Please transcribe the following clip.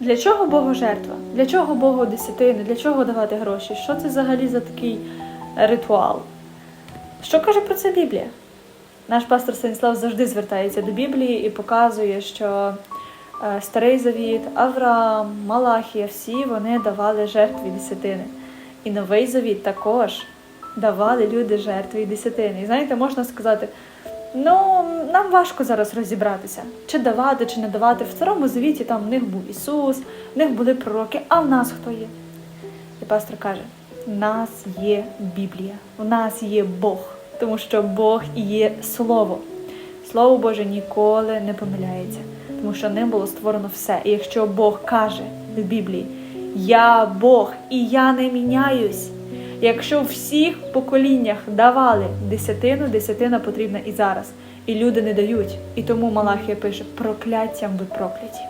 Для чого Богу жертва? Для чого Богу десятини? Для чого давати гроші? Що це взагалі за такий ритуал? Що каже про це Біблія? Наш пастор Станіслав завжди звертається до Біблії і показує, що е, Старий Завіт, Авраам, Малахія, всі вони давали жертві десятини. І Новий Завіт також давали люди жертви і десятини. І знаєте, можна сказати, ну нам важко зараз розібратися, чи давати, чи не давати. В старому завіті там в них був Ісус, в них були пророки, а в нас хто є? І пастор каже: в нас є Біблія, в нас є Бог, тому що Бог є Слово. Слово Боже ніколи не помиляється, тому що ним було створено все. І якщо Бог каже в Біблії, я Бог і я не міняюсь. Якщо всіх поколіннях давали десятину, десятина потрібна і зараз. І люди не дають. І тому Малахія пише: прокляттям ви прокляті.